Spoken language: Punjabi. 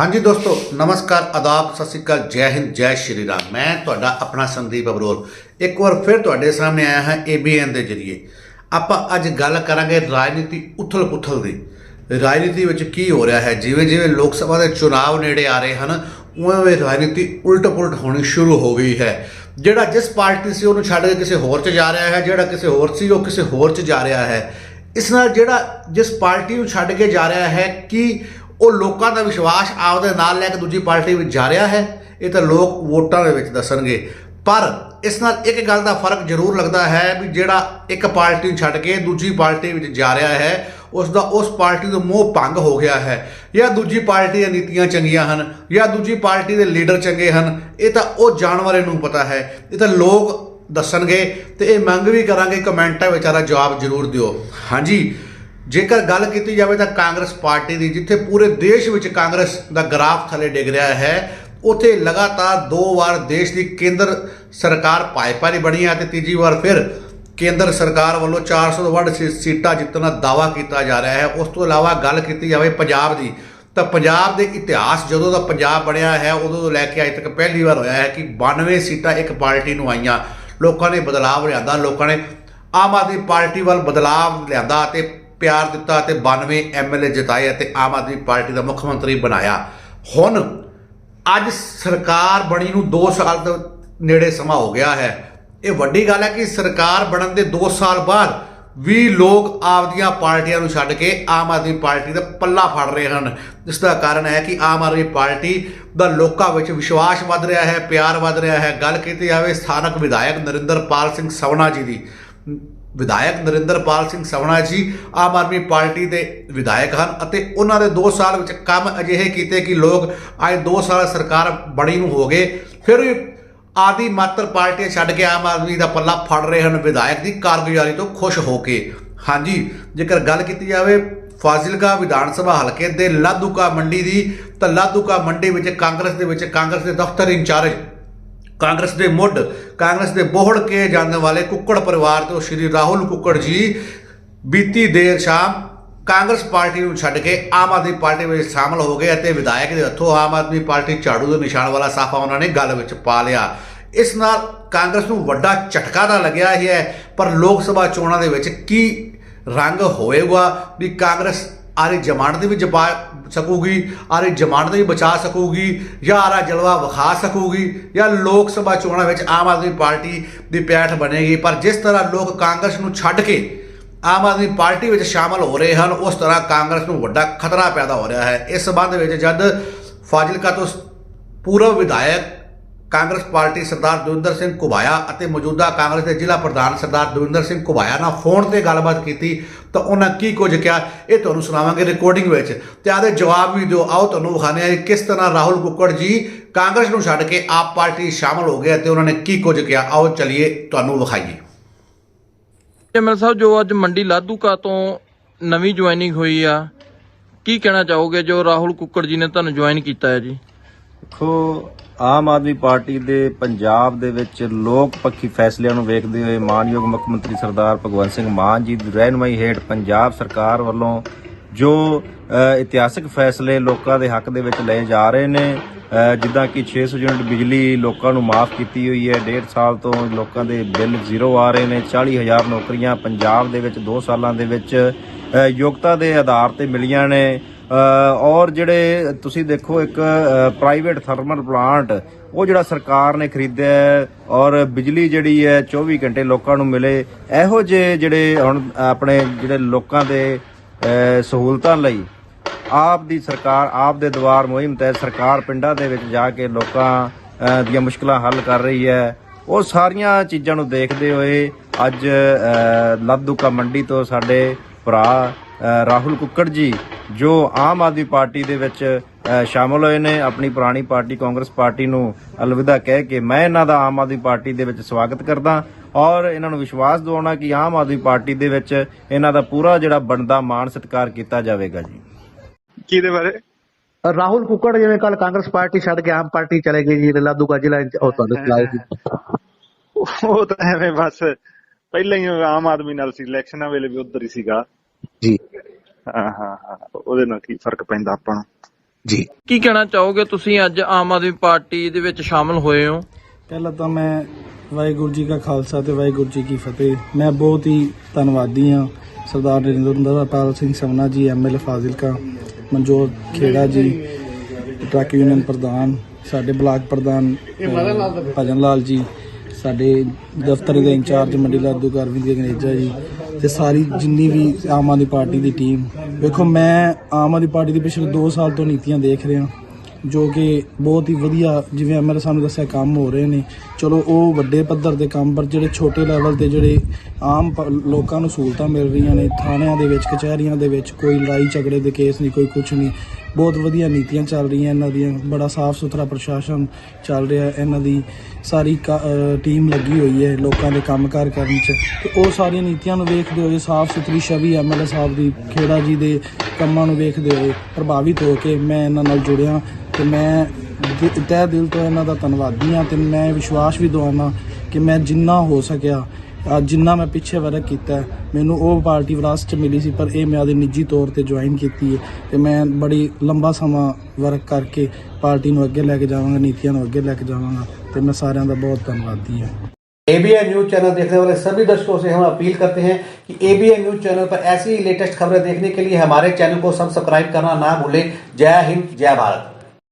ਹਾਂਜੀ ਦੋਸਤੋ, ਨਮਸਕਾਰ, ਆਦਾਬ, ਸਤਿ ਸ਼੍ਰੀ ਅਕਾਲ, ਜੈ ਹਿੰਦ, ਜੈ ਸ਼੍ਰੀ ਰਾਮ। ਮੈਂ ਤੁਹਾਡਾ ਆਪਣਾ ਸੰਦੀਪ ਅਬਰੋਲ। ਇੱਕ ਵਾਰ ਫਿਰ ਤੁਹਾਡੇ ਸਾਹਮਣੇ ਆਇਆ ਹਾਂ ਏਬੀਐਨ ਦੇ ਜ਼ਰੀਏ। ਆਪਾਂ ਅੱਜ ਗੱਲ ਕਰਾਂਗੇ ਰਾਜਨੀਤੀ ਉਥਲ-ਪੁਥਲ ਦੀ। ਰਾਜਨੀਤੀ ਵਿੱਚ ਕੀ ਹੋ ਰਿਹਾ ਹੈ? ਜਿਵੇਂ ਜਿਵੇਂ ਲੋਕ ਸਭਾ ਦੇ ਚੁਣਾਵ ਨੇੜੇ ਆ ਰਹੇ ਹਨ ਉਵੇਂ ਰਾਜਨੀਤੀ ਉਲਟ-ਪੁਲਟ ਹੋਣੀ ਸ਼ੁਰੂ ਹੋ ਗਈ ਹੈ। ਜਿਹੜਾ ਜਿਸ ਪਾਰਟੀ ਸੀ, ਉਹਨੂੰ ਛੱਡ ਕੇ ਕਿਸੇ ਹੋਰ 'ਚ ਜਾ ਰਿਹਾ ਹੈ, ਜਿਹੜਾ ਕਿਸੇ ਹੋਰ ਸੀ, ਉਹ ਕਿਸੇ ਹੋਰ 'ਚ ਜਾ ਰਿਹਾ ਹੈ। ਇਸ ਨਾਲ ਜਿਹੜਾ ਜਿਸ ਪਾਰਟੀ ਨੂੰ ਛੱਡ ਕੇ ਜਾ ਰਿਹਾ ਹੈ, ਕਿ ਉਹ ਲੋਕਾਂ ਦਾ ਵਿਸ਼ਵਾਸ ਆਪਦੇ ਨਾਲ ਲੈ ਕੇ ਦੂਜੀ ਪਾਰਟੀ ਵਿੱਚ ਜਾ ਰਿਹਾ ਹੈ, ਇਹ ਤਾਂ ਲੋਕ ਵੋਟਾਂ ਦੇ ਵਿੱਚ ਦੱਸਣਗੇ। ਪਰ ਇਸ ਨਾਲ ਇੱਕ ਗੱਲ ਦਾ ਫ਼ਰਕ ਜ਼ਰੂਰ ਲੱਗਦਾ ਹੈ ਵੀ ਜਿਹੜਾ ਇੱਕ ਪਾਰਟੀ ਨੂੰ ਛੱਡ ਕੇ ਦੂਜੀ ਪਾਰਟੀ ਵਿੱਚ ਜਾ ਰਿਹਾ ਹੈ ਉਸ ਦਾ ਉਸ ਪਾਰਟੀ ਤੋਂ ਮੋਹ ਭੰਗ ਹੋ ਗਿਆ ਹੈ। ਜਾਂ ਦੂਜੀ ਪਾਰਟੀ ਦੀਆਂ ਨੀਤੀਆਂ ਚੰਗੀਆਂ ਹਨ, ਜਾਂ ਦੂਜੀ ਪਾਰਟੀ ਦੇ ਲੀਡਰ ਚੰਗੇ ਹਨ, ਇਹ ਤਾਂ ਉਹ ਜਾਣ ਵਾਲੇ ਨੂੰ ਪਤਾ ਹੈ। ਇਹ ਤਾਂ ਲੋਕ ਦੱਸਣਗੇ ਤੇ ਇਹ ਮੰਗ ਵੀ ਕਰਾਂਗੇ, ਕਮੈਂਟਾਂ ਵਿੱਚ ਆਰਾ ਜਵਾਬ ਜ਼ਰੂਰ ਦਿਓ। ਹਾਂਜੀ ਜੇਕਰ ਗੱਲ ਕੀਤੀ ਜਾਵੇ ਤਾਂ ਕਾਂਗਰਸ ਪਾਰਟੀ ਦੀ, ਜਿੱਥੇ ਪੂਰੇ ਦੇਸ਼ ਵਿੱਚ ਕਾਂਗਰਸ ਦਾ ਗ੍ਰਾਫ ਥੱਲੇ ਡਿੱਗ ਰਿਹਾ ਹੈ, ਉਥੇ ਲਗਾਤਾਰ ਦੋ ਵਾਰ ਦੇਸ਼ ਦੀ ਕੇਂਦਰ ਸਰਕਾਰ ਭਾਜਪਾ ਬਣੀ ਹੈ ਤੇ ਤੀਜੀ ਵਾਰ ਫਿਰ ਕੇਂਦਰ ਸਰਕਾਰ ਵੱਲੋਂ 400 ਤੋਂ ਵੱਧ ਸੀ- ਸੀਟਾਂ ਜਿੱਤਣ ਦਾ ਦਾਵਾ ਕੀਤਾ ਜਾ ਰਿਹਾ ਹੈ। ਉਸ ਤੋਂ ਇਲਾਵਾ ਗੱਲ ਕੀਤੀ ਜਾਵੇ ਪੰਜਾਬ ਦੀ, ਤਾਂ ਪੰਜਾਬ ਦੇ ਇਤਿਹਾਸ ਜਦੋਂ ਦਾ ਪੰਜਾਬ ਬਣਿਆ ਹੈ, ਉਦੋਂ ਤੋਂ ਲੈ ਕੇ ਅੱਜ ਤੱਕ ਪਹਿਲੀ ਵਾਰ ਹੋਇਆ ਹੈ ਕਿ 92 ਸੀਟਾਂ ਇੱਕ ਪਾਰਟੀ ਨੂੰ ਆਈਆਂ। ਲੋਕਾਂ ਨੇ ਬਦਲਾਅ ਲਿਆਂਦਾ, ਲੋਕਾਂ ਨੇ ਆਮ ਆਦਮੀ ਪਾਰਟੀ ਵੱਲ ਬਦਲਾਅ ਲਿਆਂਦਾ ਤੇ ਪਿਆਰ ਦਿੱਤਾ ਤੇ 92 ਐਮਐਲਏ ਜਿਤਾਏ ਅਤੇ ਆਮ ਆਦਮੀ ਪਾਰਟੀ ਦਾ ਮੁੱਖ ਮੰਤਰੀ ਬਣਾਇਆ। ਹੁਣ ਅੱਜ ਸਰਕਾਰ ਬਣੀ ਨੂੰ 2 ਸਾਲ ਦੇ ਨੇੜੇ ਸਮਾਂ ਹੋ ਗਿਆ ਹੈ। ਇਹ ਵੱਡੀ ਗੱਲ ਹੈ ਕਿ ਸਰਕਾਰ ਬਣਨ ਦੇ 2 ਸਾਲ ਬਾਅਦ ਵੀ ਲੋਕ ਆਪਦੀਆਂ ਪਾਰਟੀਆਂ ਨੂੰ ਛੱਡ ਕੇ ਆਮ ਆਦਮੀ ਪਾਰਟੀ ਦਾ ਪੱਲਾ ਫੜ ਰਹੇ ਹਨ। ਜਿਸ ਦਾ ਕਾਰਨ ਹੈ ਕਿ ਆਮ ਆਦਮੀ ਪਾਰਟੀ ਦਾ ਲੋਕਾਂ ਵਿੱਚ ਵਿਸ਼ਵਾਸ ਵੱਧ ਰਿਹਾ ਹੈ, ਪਿਆਰ ਵੱਧ ਰਿਹਾ ਹੈ। ਗੱਲ ਕੀਤੀ ਜਾਵੇ ਸਥਾਨਕ ਵਿਧਾਇਕ ਨਰਿੰਦਰਪਾਲ ਸਿੰਘ ਸਵਣਾ ਜੀ ਦੀ। ਵਿਧਾਇਕ ਨਰਿੰਦਰਪਾਲ ਸਿੰਘ ਸਵਣਾ ਜੀ ਆਮ ਆਦਮੀ ਪਾਰਟੀ ਦੇ ਵਿਧਾਇਕ ਹਨ ਅਤੇ ਉਹਨਾਂ ਦੇ 2 ਸਾਲ ਵਿੱਚ ਕੰਮ ਅਜਿਹੇ ਕੀਤੇ ਕਿ ਲੋਕ ਅੱਜ 2 ਸਾਲ ਸਰਕਾਰ ਬਣੀ ਨੂੰ ਹੋ ਗਏ। ਫਿਰ ਵੀ ਆਦੀ ਮਾਤਰ ਪਾਰਟੀਆਂ ਛੱਡ ਕੇ ਆਮ ਆਦਮੀ ਦਾ ਪੱਲਾ ਫੜ ਰਹੇ ਹਨ। ਵਿਧਾਇਕ ਦੀ ਕਾਰਗੁਜ਼ਾਰੀ ਤੋਂ ਖੁਸ਼ ਹੋ ਕੇ। ਹਾਂਜੀ, ਜੇਕਰ ਗੱਲ ਕੀਤੀ ਜਾਵੇ ਫਾਜ਼ਿਲਕਾ ਵਿਧਾਨ ਸਭਾ ਹਲਕੇ ਦੇ ਲਾਦੂਕਾ ਮੰਡੀ ਦੀ, ਤਾਂ ਲਾਧੂਕਾ ਮੰਡੀ ਵਿੱਚ ਕਾਂਗਰਸ ਦੇ ਵਿੱਚ ਕਾਂਗਰਸ ਦੇ ਦਫ਼ਤਰ ਇੰਚਾਰਜ ਕਾਂਗਰਸ ਦੇ ਮੁੱਢ, ਕਾਂਗਰਸ ਦੇ ਬੋਹੜ ਕੇ ਜਾਣ ਵਾਲੇ ਕੁੱਕੜ ਪਰਿਵਾਰ ਤੋਂ ਸ਼੍ਰੀ ਰਾਹੁਲ ਕੁੱਕੜ ਜੀ ਬੀਤੀ ਦੇਰ ਸ਼ਾਮ ਕਾਂਗਰਸ ਪਾਰਟੀ ਨੂੰ ਛੱਡ ਕੇ ਆਮ ਆਦਮੀ ਪਾਰਟੀ ਵਿੱਚ ਸ਼ਾਮਲ ਹੋ ਗਏ ਅਤੇ ਵਿਧਾਇਕ ਦੇ ਹੱਥੋਂ ਆਮ ਆਦਮੀ ਪਾਰਟੀ ਝਾੜੂ ਦੇ ਨਿਸ਼ਾਨ ਵਾਲਾ ਸਾਫਾ ਉਹਨਾਂ ਨੇ ਗੱਲ ਵਿੱਚ ਪਾ ਲਿਆ। ਇਸ ਨਾਲ ਕਾਂਗਰਸ ਨੂੰ ਵੱਡਾ ਝਟਕਾ ਤਾਂ ਲੱਗਿਆ ਹੀ ਹੈ, ਪਰ ਲੋਕ ਸਭਾ ਚੋਣਾਂ ਦੇ ਵਿੱਚ ਕੀ ਰੰਗ ਹੋਏਗਾ ਵੀ ਕਾਂਗਰਸ ਆਰੀ ਜਮਾਨਤ ਦੀ ਵੀ ਜਪਾ ਸਕੂਗੀ, ਆਰੀ ਜਮਾਨਤ ਵੀ ਬਚਾ ਸਕੂਗੀ, ਜਾਂ ਆਰਾ ਜਲਵਾ ਵਿਖਾ ਸਕੂਗੀ, ਜਾਂ ਲੋਕ ਸਭਾ ਚੋਣਾਂ ਵਿੱਚ ਆਮ ਆਦਮੀ ਪਾਰਟੀ ਦੀ ਪੈਠ ਬਣੇਗੀ। ਪਰ ਜਿਸ ਤਰ੍ਹਾਂ ਲੋਕ ਕਾਂਗਰਸ ਨੂੰ ਛੱਡ ਕੇ ਆਮ ਆਦਮੀ ਪਾਰਟੀ ਵਿੱਚ ਸ਼ਾਮਲ ਹੋ ਰਹੇ ਹਨ, ਉਸ ਤਰ੍ਹਾਂ ਕਾਂਗਰਸ ਨੂੰ ਵੱਡਾ ਖਤਰਾ ਪੈਦਾ ਹੋ ਰਿਹਾ ਹੈ। ਇਸ ਸਬੰਧ ਵਿੱਚ ਜਦ ਫਾਜ਼ਿਲਕਾ ਤੋਂ ਪੂਰਵ ਵਿਧਾਇਕ ਕਾਂਗਰਸ ਪਾਰਟੀ ਸਰਦਾਰ ਦਵਿੰਦਰ ਸਿੰਘ ਕੁਬਾਇਆ ਅਤੇ ਮੌਜੂਦਾ ਕਾਂਗਰਸ ਦੇ ਜ਼ਿਲ੍ਹਾ ਪ੍ਰਧਾਨ ਸਰਦਾਰ ਦਵਿੰਦਰ ਸਿੰਘ ਕੁਬਾਇਆ ਨਾਲ ਫੋਨ ਤੇ ਗੱਲਬਾਤ ਕੀਤੀ ਤਾਂ ਉਹਨਾਂ ਕੀ ਕੁਝ ਕਿਹਾ, ਇਹ ਤੁਹਾਨੂੰ ਸੁਣਾਵਾਂਗੇ ਰਿਕਾਰਡਿੰਗ ਵਿੱਚ। ਤੇ ਆਦੇ ਜਵਾਬ ਵੀ ਦਿਓ। ਆਓ ਤੁਹਾਨੂੰ ਵਿਖਾਣੇ ਆ ਕਿ ਕਿਸ ਤਰ੍ਹਾਂ ਰਾਹੁਲ ਕੁੱਕੜ ਜੀ ਕਾਂਗਰਸ ਨੂੰ ਛੱਡ ਕੇ ਆਪ ਪਾਰਟੀ ਸ਼ਾਮਲ ਹੋ ਗਏ ਅਤੇ ਉਹਨਾਂ ਨੇ ਕੀ ਕੁਝ ਕਿਹਾ। ਆਓ ਚਲਿਏ, ਤੁਹਾਨੂੰ ਵਿਖਾਈਏ। ਐਮਐਲ ਸਾਹਿਬ, ਜੋ ਅੱਜ ਮੰਡੀ ਲਾਧੂਕਾ ਤੋਂ ਨਵੀਂ ਜੁਆਇਨਿੰਗ ਹੋਈ ਆ, ਕੀ ਕਹਿਣਾ ਚਾਹੋਗੇ ਜੋ ਰਾਹੁਲ ਕੁੱਕੜ ਜੀ ਨੇ ਤੁਹਾਨੂੰ ਜੁਆਇਨ ਕੀਤਾ ਹੈ ਜੀ? ਦੇਖੋ, ਆਮ ਆਦਮੀ ਪਾਰਟੀ ਦੇ ਪੰਜਾਬ ਦੇ ਵਿੱਚ ਲੋਕ ਪੱਖੀ ਫੈਸਲਿਆਂ ਨੂੰ ਵੇਖਦੇ ਹੋਏ ਮਾਨਯੋਗ ਮੁੱਖ ਮੰਤਰੀ ਸਰਦਾਰ ਭਗਵੰਤ ਸਿੰਘ ਮਾਨ ਜੀ ਦੀ ਰਹਿਨਮਾਈ ਹੇਠ ਪੰਜਾਬ ਸਰਕਾਰ ਵੱਲੋਂ ਜੋ ਇਤਿਹਾਸਕ ਫੈਸਲੇ ਲੋਕਾਂ ਦੇ ਹੱਕ ਦੇ ਵਿੱਚ ਲਏ ਜਾ ਰਹੇ ਨੇ ਜਿੱਦਾਂ ਕਿ 600 ਯੂਨਿਟ ਬਿਜਲੀ ਲੋਕਾਂ ਨੂੰ ਮਾਫ ਕੀਤੀ ਹੋਈ ਹੈ, ਡੇਢ ਸਾਲ ਤੋਂ ਲੋਕਾਂ ਦੇ ਬਿੱਲ ਜ਼ੀਰੋ ਆ ਰਹੇ ਨੇ 40000 ਨੌਕਰੀਆਂ ਪੰਜਾਬ ਦੇ ਵਿੱਚ 2 ਸਾਲਾਂ ਦੇ ਵਿੱਚ ਯੋਗਤਾ ਦੇ ਆਧਾਰ ਤੇ ਮਿਲੀਆਂ ਨੇ ਔਰ ਜਿਹੜੇ ਤੁਸੀਂ ਦੇਖੋ ਇੱਕ ਪ੍ਰਾਈਵੇਟ ਥਰਮਲ ਪਲਾਂਟ ਉਹ ਜਿਹੜਾ ਸਰਕਾਰ ਨੇ ਖਰੀਦਿਆ ਔਰ ਬਿਜਲੀ ਜਿਹੜੀ ਹੈ 24 ਘੰਟੇ ਲੋਕਾਂ ਨੂੰ ਮਿਲੇ, ਇਹੋ ਜਿਹੇ ਜਿਹੜੇ ਹੁਣ ਆਪਣੇ ਜਿਹੜੇ ਲੋਕਾਂ ਦੇ ਸਹੂਲਤਾਂ ਲਈ ਆਪ ਦੀ ਸਰਕਾਰ, ਆਪ ਦੇ ਦੁਆਰ ਮੁਹਿੰਮ ਤਹਿਤ ਸਰਕਾਰ ਪਿੰਡਾਂ ਦੇ ਵਿੱਚ ਜਾ ਕੇ ਲੋਕਾਂ ਦੀਆਂ ਮੁਸ਼ਕਲਾਂ ਹੱਲ ਕਰ ਰਹੀ ਹੈ। ਉਹ ਸਾਰੀਆਂ ਚੀਜ਼ਾਂ ਨੂੰ ਦੇਖਦੇ ਹੋਏ ਅੱਜ ਲੱਦੂਕਾ ਮੰਡੀ ਤੋਂ ਸਾਡੇ ਭਰਾ ਰਾਹੁਲ ਕੁੱਕੜ ਜੀ ਜੋ ਆਮ ਆਦਮੀ ਪਾਰਟੀ ਦੇ ਵਿੱਚ ਸ਼ਾਮਲ ਹੋਏ ਨੇ ਆਪਣੀ ਪੁਰਾਣੀ ਪਾਰਟੀ ਕਾਂਗਰਸ ਪਾਰਟੀ ਨੂੰ ਅਲਵਿਦਾ ਕਹਿ ਕੇ ਮੈਂ ਇਹਨਾਂ ਦਾ ਆਮ ਆਦਮੀ ਪਾਰਟੀ ਦੇ ਵਿੱਚ ਸਵਾਗਤ ਕਰਦਾ ਔਰ ਇਹਨਾਂ ਨੂੰ ਵਿਸ਼ਵਾਸ ਦਿਵਾਉਣਾ ਕਿ ਆਮ ਆਦਮੀ ਪਾਰਟੀ ਦੇ ਵਿੱਚ ਇਹਨਾਂ ਦਾ ਪੂਰਾ ਜਿਹੜਾ ਬਣਦਾ ਮਾਣ ਸਤਿਕਾਰ ਕੀਤਾ ਜਾਵੇਗਾ ਜੀ। ਕਿਹਦੇ ਬਾਰੇ? ਰਾਹੁਲ ਕੁੱਕੜ ਜਿਵੇਂ ਕੱਲ ਕਾਂਗਰਸ ਪਾਰਟੀ ਛੱਡ ਕੇ ਆਮ ਪਾਰਟੀ ਚਲੇ ਗਏ ਜੀ ਲਾਧੂਕਾ ਜ਼ਿਲ੍ਹਾ ਉਹ ਤੁਹਾਨੂੰ ਸਲਾਹ ਸੀ ਉਹ ਤਾਂ ਐਵੇਂ ਬਸ ਪਹਿਲਾਂ ਹੀ ਆਮ ਆਦਮੀ ਨਾਲ ਸੀ ਇਲੈਕਸ਼ਨਾਂ ਵੇਲੇ ਵੀ ਉਧਰ ਹੀ ਸੀਗਾ। ਜੀ। ਹਾਂ ਹਾਂ ਹਾਂ। ਉਹਦੇ ਨਾਲ ਕੀ ਫ਼ਰਕ ਪੈਂਦਾ ਆਪਾਂ ਨੂੰ? ਜੀ। ਕੀ ਕਹਿਣਾ ਚਾਹੋਗੇ ਤੁਸੀਂ ਅੱਜ ਆਮ ਆਦਮੀ ਪਾਰਟੀ ਦੇ ਵਿੱਚ ਸ਼ਾਮਲ ਹੋਏ ਹੋ? ਪਹਿਲਾਂ ਤਾਂ ਮੈਂ ਵਾਹਿਗੁਰੂ ਜੀ ਕਾ ਖਾਲਸਾ ਤੇ ਵਾਹਿਗੁਰੂ ਜੀ ਕੀ ਫਤਿਹ। ਮੈਂ ਬਹੁਤ ਹੀ ਧੰਨਵਾਦੀ ਹਾਂ ਸਰਦਾਰ ਨਰਿੰਦਰ ਪਾਲ ਸਿੰਘ ਸਮਨਾ ਜੀ ਐਮਐਲਏ ਫਾਜ਼ਿਲਕਾ ਮਨਜੋਤ ਖੇੜਾ ਜੀ ਟਰੱਕ ਯੂਨੀਅਨ ਪ੍ਰਧਾਨ ਸਾਡੇ ਬਲਾਕ ਪ੍ਰਧਾਨ ਭਜਨ ਲਾਲ ਜੀ ਸਾਡੇ ਦਫ਼ਤਰ ਦੇ ਇੰਚਾਰਜ ਮੰਡੀ ਲਾਦੂ ਕਰਵਿੰਦ ਦੇ ਗਨੇਜਾ ਜੀ ਤੇ ਸਾਰੀ ਜਿੰਨੀ ਵੀ ਆਮ ਆਦਮੀ ਪਾਰਟੀ ਦੀ ਟੀਮ ਵੇਖੋ, ਮੈਂ ਆਮ ਆਦਮੀ ਪਾਰਟੀ ਦੀ ਪਿਛਲੇ 2 ਸਾਲ ਤੋਂ ਨੀਤੀਆਂ ਦੇਖ ਰਿਹਾ। ਜੋ ਕਿ ਬਹੁਤ ਹੀ ਵਧੀਆ, ਜਿਵੇਂ ਐਮਐਲਏ ਸਾਨੂੰ ਦੱਸਿਆ, ਕੰਮ ਹੋ ਰਹੇ ਨੇ। ਚਲੋ, ਉਹ ਵੱਡੇ ਪੱਧਰ ਦੇ ਕੰਮ, ਪਰ ਜਿਹੜੇ ਛੋਟੇ ਲੈਵਲ ਤੇ ਜਿਹੜੇ ਆਮ ਪ- ਲੋਕਾਂ ਨੂੰ ਸਹੂਲਤਾਂ ਮਿਲ ਰਹੀਆਂ ਨੇ, ਥਾਣਿਆਂ ਦੇ ਵਿੱਚ, ਕਚਹਿਰੀਆਂ ਦੇ ਵਿੱਚ, ਕੋਈ ਲੜਾਈ ਝਗੜੇ ਦੇ ਕੇਸ ਨਹੀਂ, ਕੋਈ ਕੁਝ ਨਹੀਂ। ਬਹੁਤ ਵਧੀਆ ਨੀਤੀਆਂ ਚੱਲ ਰਹੀਆਂ ਇਹਨਾਂ ਦੀਆਂ, ਬੜਾ ਸਾਫ਼ ਸੁਥਰਾ ਪ੍ਰਸ਼ਾਸਨ ਚੱਲ ਰਿਹਾ ਇਹਨਾਂ ਦੀ। ਸਾਰੀ ਕ- ਟੀਮ ਲੱਗੀ ਹੋਈ ਹੈ ਲੋਕਾਂ ਦੇ ਕੰਮਕਾਰ ਕਰਨ 'ਚ। ਤੇ ਉਹ ਸਾਰੀਆਂ ਨੀਤੀਆਂ ਨੂੰ ਵੇਖਦੇ ਹੋਏ ਸਾਫ਼ ਸੁਥਰੀ ਛਵੀ ਐਮਐਲਏ ਸਾਹਿਬ ਦੀ, ਖੇੜਾ ਜੀ ਦੇ ਕੰਮਾਂ ਨੂੰ ਵੇਖਦੇ ਹੋਏ ਪ੍ਰਭਾਵਿਤ ਹੋ ਕੇ ਮੈਂ ਇਹਨਾਂ ਨਾਲ ਜੁੜਿਆ। ਤੇ ਮੈਂ ਦਿ- ਤਹਿ ਦਿਲ ਤੋਂ ਇਹਨਾਂ ਦਾ ਧੰਨਵਾਦੀ ਹਾਂ ਤੇ ਮੈਂ ਵਿਸ਼ਵਾਸ ਵੀ ਦਵਾਉਣਾ ਕਿ ਮੈਂ ਜਿੰਨਾ ਹੋ ਸਕਿਆ ਜਿੰਨਾ ਮੈਂ ਪਿੱਛੇ ਵਰਕ ਕੀਤਾ ਹੈ, ਮੈਨੂੰ ਉਹ ਪਾਰਟੀ ਵਿਰਾਸਤ ਚ ਮਿਲੀ ਸੀ ਪਰ ਇਹ ਮੈਂ ਆਦੇ ਨਿੱਜੀ ਤੌਰ ਤੇ ਜੁਆਇਨ ਕੀਤੀ ਹੈ ਤੇ ਮੈਂ ਬੜੀ ਲੰਬਾ ਸਮਾਂ ਵਰਕ ਕਰਕੇ ਪਾਰਟੀ ਨੂੰ ਅੱਗੇ ਲੈ ਕੇ ਜਾਵਾਂਗਾ ਨੀਤੀਆਂ ਨੂੰ ਅੱਗੇ ਲੈ ਕੇ ਜਾਵਾਂਗਾ ਤੇ ਮੈਂ ਸਾਰਿਆਂ ਦਾ ਬਹੁਤ ਧੰਨਵਾਦੀ ਹਾਂ एबीएन न्यूज चैनल देखने वाले सभी दर्शकों से हम अपील करते हैं कि एबीएन न्यूज चैनल पर ऐसी ही लेटेस्ट खबरें देखने के लिए हमारे चैनल को सब्सक्राइब करना ना भूलें जय हिंद जय भारत